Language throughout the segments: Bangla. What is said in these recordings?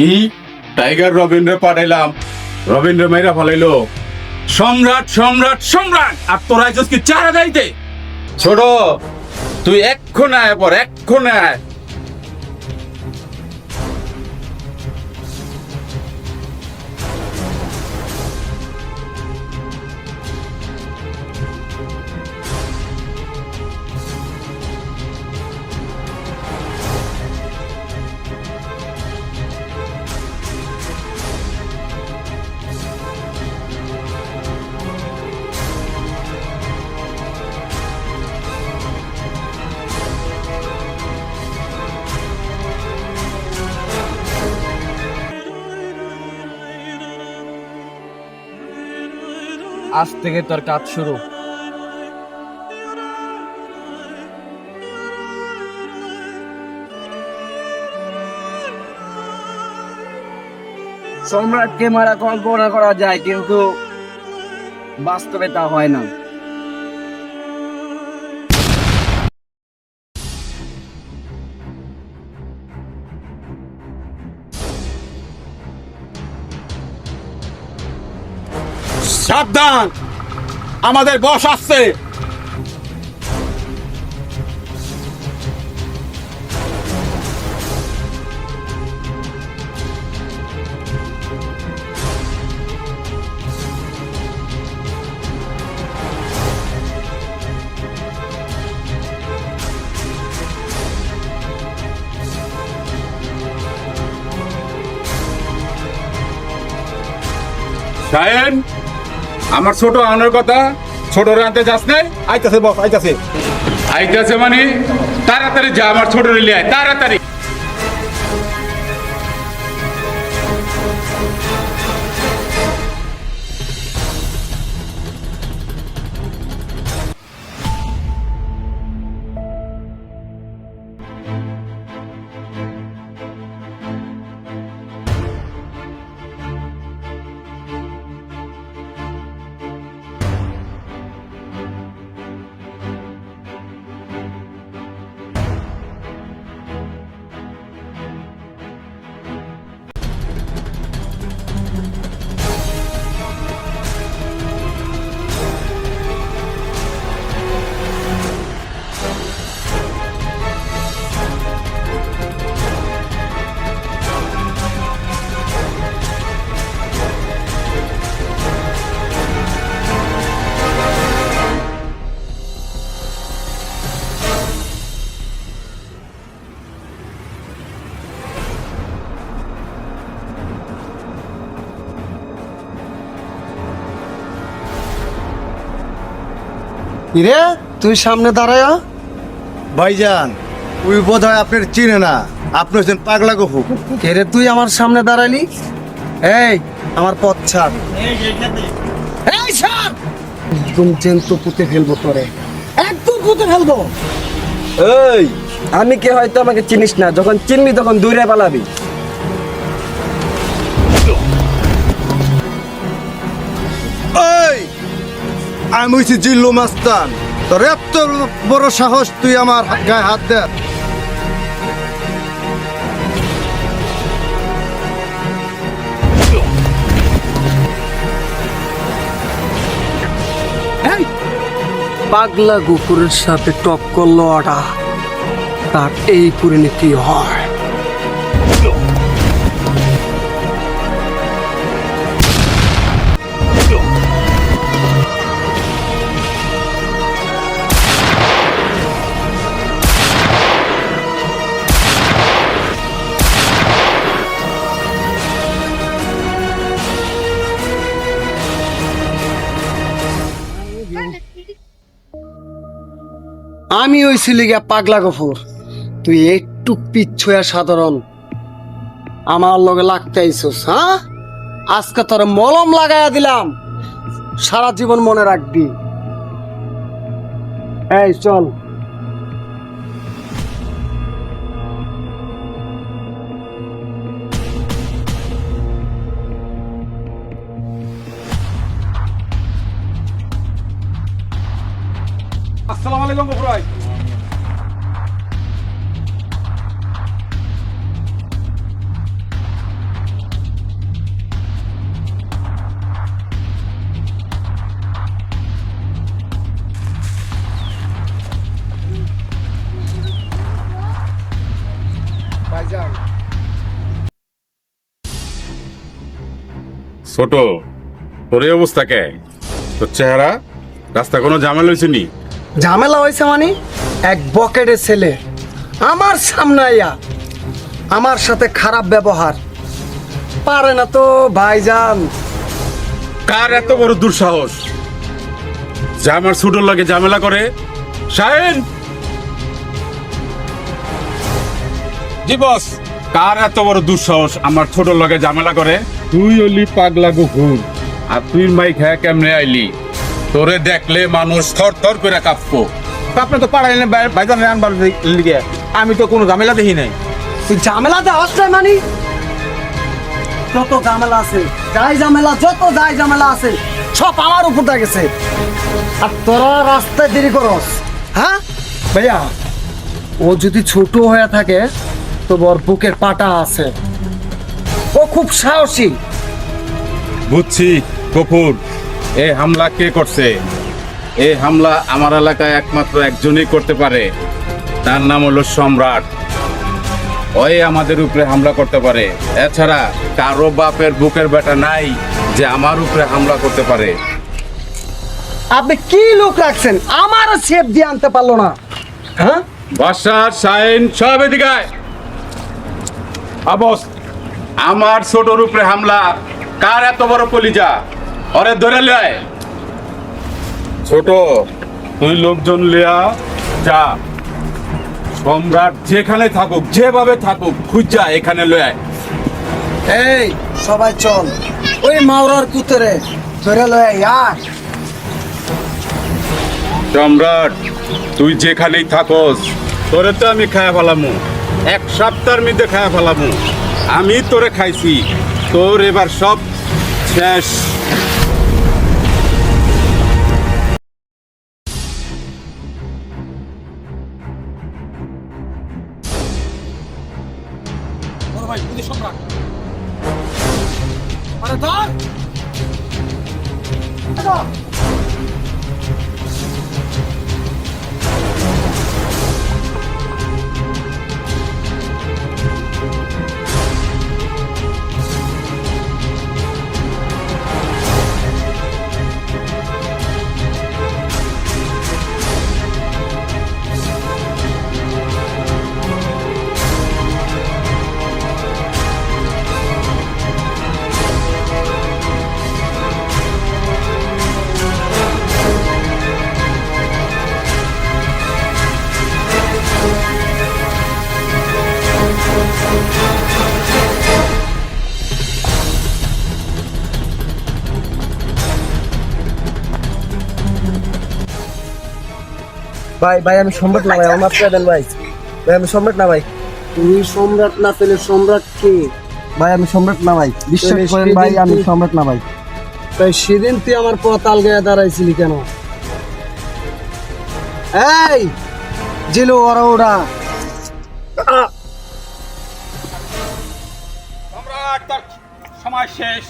কি? টাইগার রবীন্দ্র পাঠাইলাম। রবীন্দ্র মেয়েরা ফলাইলো। সম্রাট সম্রাট সম্রাট! আর তোরা কি চারা যাইতে ছোট, তুই এক্ষণ আয় পর এক্ষণ আয় আজ থেকে তোর কাজ শুরু। সম্রাটকে মারা কল্পনা করা যায়, কিন্তু বাস্তবে তা হয় না। সাবধান। আমাদের বস আসছে। শায়েন আমার ছোট আনার কথা ছোট আনতে যাস নাই? আইতাছে বস আইতাছে। আইতাছে মানে? তাড়াতাড়ি যা আমার ছোট রিলে আয় তাড়াতাড়ি। কিরে তুই সামনে দাঁড়ায়? ভাইজান ওই বোধ হয় আপনার চিনে না। আপনি হচ্ছেন পাগলা গফু। কেরে তুই আমার সামনে দাঁড়ালি? এই আমার পথ ছাড়। এই ছাড়! একদম জেন্ত পুঁতে ফেলব তোরে। একদম পুঁতে ফেলব। এই আমি কে হয়তো আমাকে চিনিস না যখন চিনবি তখন দূরে পালাবি। আমি হচ্ছি জিল্লু মাস্তান। তোর এত বড় সাহস, তুই আমার গায়ে হাত দে। পাগলা কুকুরের সাথে টক্কর লড়া তার এই পরিণতি হয়? আমি ওই সিলিগা পাগলা গফুর। তুই একটু পিচ্ছয়া সাধারণ। আমার লগে লাগতে আইসস হ্যাঁ? আজকে তোর মলম লাগাইয়া দিলাম। সারা জীবন মনে রাখবি। এই, চল। আসসালামু আলাইকুম ছোট তোর অবস্থা কে? তোর চেহারা? রাস্তা কোনো জামেল হয়েছে নি? ঝামেলা হয়েছে মানে? এক বকেটের ছেলে। আমার সামনে আইয়া আমার সাথে খারাপ ব্যবহার। পারে না তো ভাইজান। কার এত বড় দুঃসাহস? যে আমার ছোটর লাগে ঝামেলা করে? শাহিন! জি বস। কার এত বড় দুঃসাহস আমার ছোটর লগে ঝামেলা করে? তুই হলি পাগলা গুহুর আর তুই মাই খেয়ে কেমনে আইলি? তোরে দেখলে মানুষ থর থর করে কাঁপবো। আপনি তো পাড়াই ভাইজান আনবার লিগে আমি তো কোনো ঝামেলা দেখি নাই। তুই ঝামেলা দেওয়াস না মানে। যত ঝামেলা আছে যাই ঝামেলা যত যাই ঝামেলা আছে সব আমার উপর গেছে। আর তোরা রাস্তায় দেরি করস হ্যাঁ? ভাইয়া ও যদি ছোট হয়ে থাকে তো বর বুকের পাটা আছে। ও খুব সাহসী। বুঝছি কপুর। এই হামলা কে করছে? এই হামলা আমার এলাকায় একমাত্র একজনই করতে পারে। তার নাম হলো সম্রাট। ওই আমাদের উপরে হামলা করতে পারে। এছাড়া কারও বাপের বুকের বেটা নাই যে আমার উপরে হামলা করতে পারে। আপনি কি লোক রাখছেন? আমারও সেফ দিয়ে আনতে পারল না। হ্যাঁ? বাসার সাইন সব এদিকে আবস আমার ছোটর উপরে হামলা। কার এত বড় কলিজা? ওরে ধরে লয় ছোট। তুই লোকজন লিয়া যা। সম্রাট যেখানে থাকুক যেভাবে থাকুক খুঁজা এখানে লয় এই সবাই চল। ওই মাওরার কুতরে ধরে লয় ইয়ার সম্রাট তুই যেখানেই থাকস তোরে তো আমি খায়া ফেলামু। এক সপ্তাহের মধ্যে খায়া ফেলামু। আমি তোরে খাইছি। তোর এবার সব শেষ। আরে ধর। ভাই ভাই আমি সম্রাট না ভাই আমার মাফ করে দেন ভাই। ভাই আমি সম্রাট না ভাই। তুমি সম্রাট না পেলে সম্রাট কে? ভাই আমি সম্রাট না ভাই। বিশ্বাস করেন ভাই আমি সম্রাট না ভাই। তাই সেদিন তুই আমার পথ আলগায় দাঁড়াইছিলি কেন? এই জিলু ওরা ওরা সম্রাট তার সময় শেষ।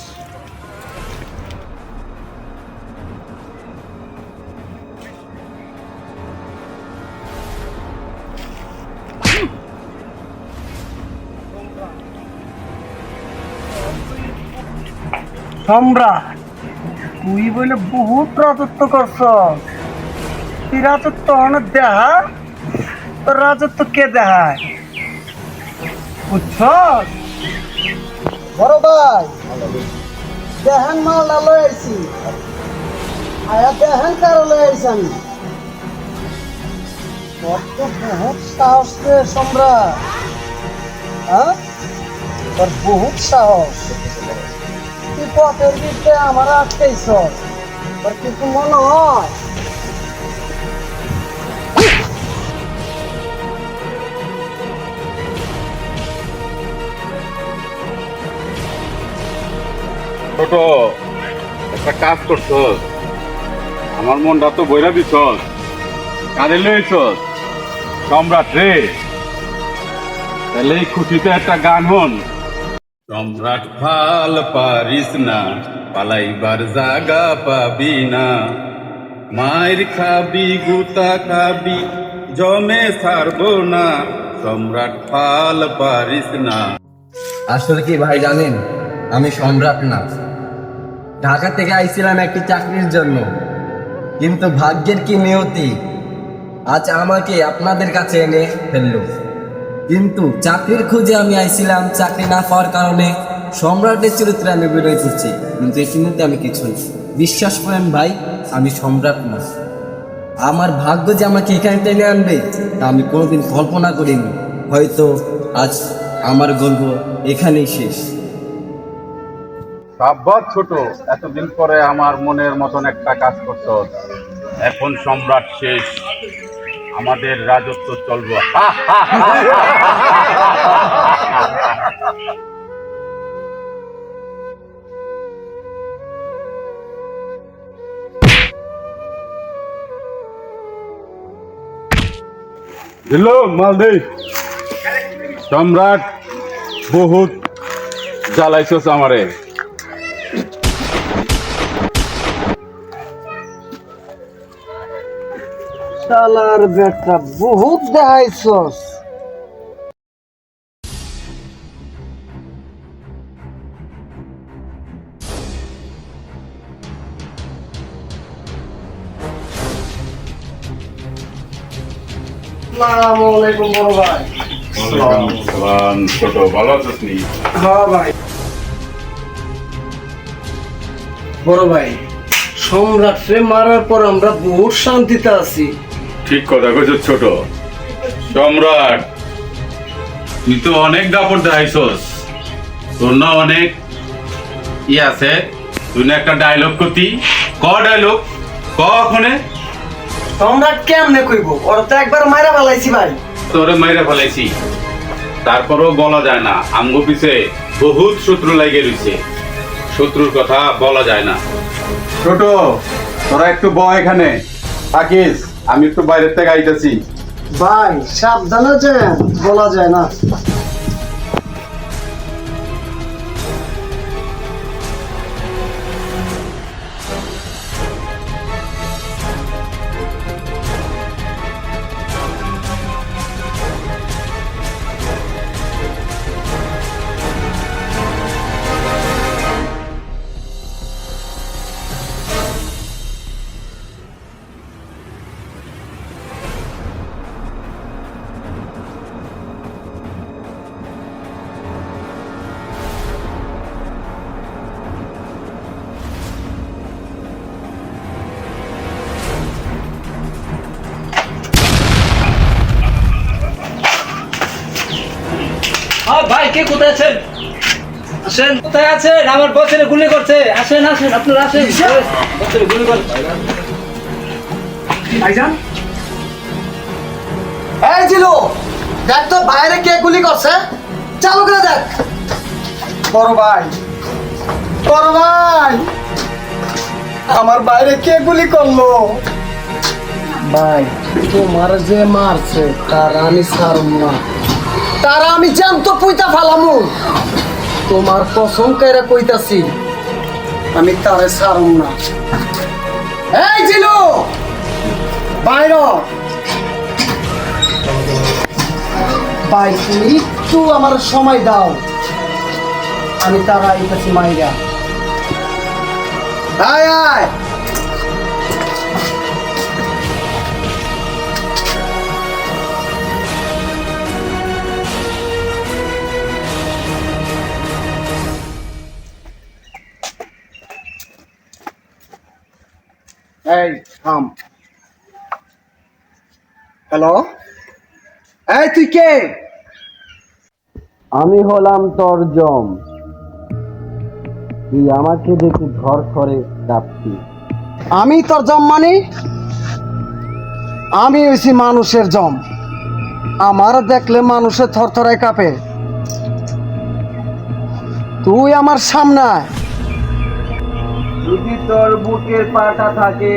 সম্রাট, তুই বলে বহুত রাজত্ব করছ তুই রাজত্ব অনেক দেখা তোর রাজত্ব কে দেখায় বুঝছ বড় ভাই, দেহান মাল না লই আইছি। আয়া দেহান কারও লই আইছি আমি। তোর তো বহুত সাহস রে সম্রাট হ্যাঁ তোর বহুত সাহস। পথের আমার কিছু মনে হয়? ছোট, একটা কাজ করছ। আমার মনটা তো বইরা দিছ। কারে লইছ। সম্রাট রে। তাহলে এই খুশিতে একটা গান হন। সম্রাট ফাল পারিস না, পালাইবার জাগা পাবি না। মায়ের খাবি, গুতা খাবি, জমে ছাড়বো না, সম্রাট ফাল পারিস না। আসলে কি ভাই জানেন, আমি সম্রাট না। ঢাকা থেকে আইছিলাম একটি চাকরির জন্য। কিন্তু ভাগ্যের কি নিয়তি, আজ আমাকে আপনাদের কাছে এনে ফেলল। কিন্তু চাকরির খুঁজে আমি আইছিলাম চাকরি না পাওয়ার কারণে সম্রাটের চরিত্রে আমি বেরোয় করছি, কিন্তু ইতিমধ্যে আমি কিছু বিশ্বাস করেন ভাই, আমি সম্রাট না। আমার ভাগ্য যে আমাকে এখানে টেনে আনবে, তা আমি কোনোদিন কল্পনা করিনি। হয়তো আজ আমার গল্প এখানেই শেষ। সাব্বাত ছোট, এতদিন পরে আমার মনের মতন একটা কাজ করত এখন সম্রাট শেষ। আমাদের রাজত্ব চলবো দিল মালদি সম্রাট বহুত জ্বালাইছস আমারে শালার বেটা বহুত দেখাইছস। আসসালামু আলাইকুম বড় ভাই। ছোট ভালো আছিস নি? হ্যাঁ ভাই। বড় ভাই সম্রাটরে মারার পর আমরা বহুত শান্তিতে আছি। ঠিক কথা কইছ ছোট। সম্রাট তুই তো অনেক দাপট দেখাইছস। তোর না অনেক ই আছে। তুই না একটা ডায়লগ করতি। ক ডায়লগ ক ওখানে সম্রাট কেমনে কইব? ওরা তো একবার মারা ফেলাইছি ভাই। তোরে মাইরে ফেলাইছি। তারপরও বলা যায় না। আমগো পিছে বহুত শত্রু লাগে রইছে। শত্রুর কথা বলা যায় না। ছোট তোরা একটু ব এখানে। থাকিস। আমি একটু বাইরের থেকে আইতেছি। ভাই সাবধানে যে বলা যায় না। কোথায় আছেন? আসেন। কোথায় আছেন? আমার বছরে গুলি করছে। আসেন আসেন আপনারা আসেন। বছরে গুলি করছে। ভাইজান? এই জিলু দেখ তো বাইরে কে গুলি করছে। চালু করে দেখ। বড় ভাই। বড় ভাই। আমার বাইরে কে গুলি করল? ভাই তোমার যে মারছে তার আমি ছাড়ব না। তারা আমি জ্যান্ত পুইতা ফালামু। তোমার কসম কেরা কইতাছি, আমি তারে ছাড়ব না। এই জিলু! বাইর ভাই তুমি একটু আমার সময় দাও। আমি তারা আইতেছি মাইরা। আয় আয়। এই থাম হ্যালো এই তুই কে আমি হলাম তোর জম তুই আমাকে দেখে ঘর করে ডাকতি। আমি তোর জম মানে? আমি হইছি মানুষের জম। আমার দেখলে মানুষের থরথরায় কাঁপে। তুই আমার সামনে আয়। যদি তোর বুকের পাটা থাকে,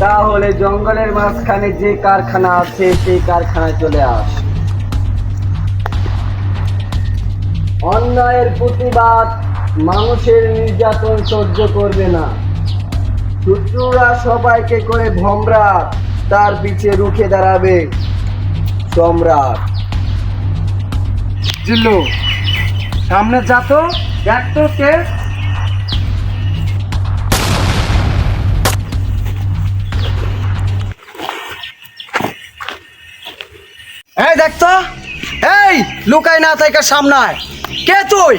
তাহলে জঙ্গলের মাঝখানে যে কারখানা আছে, সেই কারখানায় চলে আস। অন্যায়ের প্রতিবাদ মানুষের নির্যাতন সহ্য করবে না। শত্রুরা সবাইকে করে ভমরাট, তার পিছে রুখে দাঁড়াবে সম্রাট। জিল্লু, সামনে যা তো, দেখ কে এই দেখতো এই লুকাই না তাইকার সামনায়। কে তুই?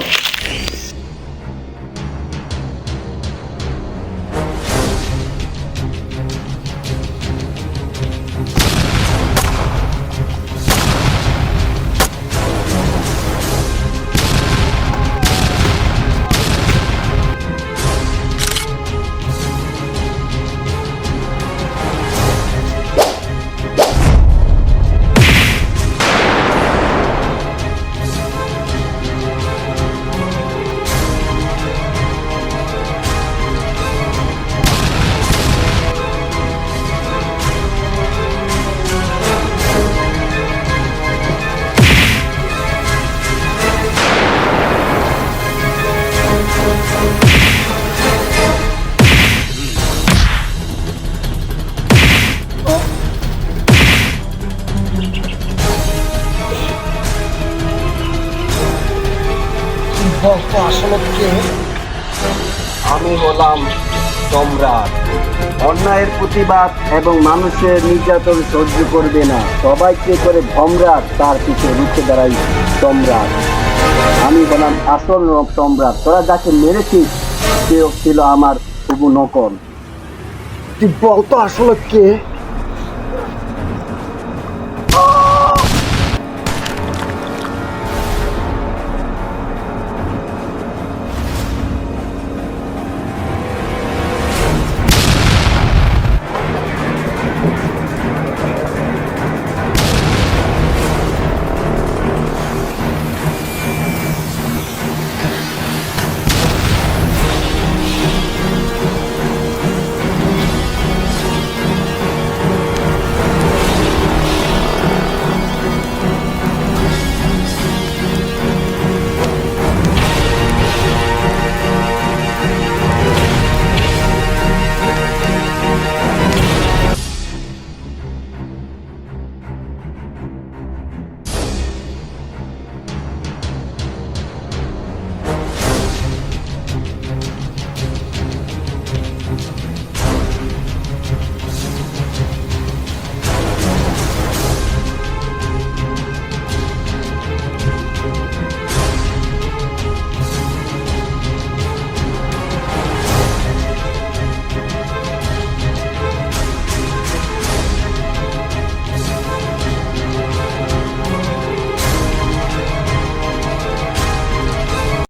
কে আমি হলাম সম্রাট। অন্যায়ের প্রতিবাদ এবং মানুষের নির্যাতন সহ্য করবে না। সবাইকে করে ভমরাট তার পিছনে রুখে দাঁড়াই সম্রাট। আমি হলাম আসল সম্রাট। তোরা যাকে মেরেছিস, সেও ছিল আমার শুভ নকল। তুই বলতো আসলে কে?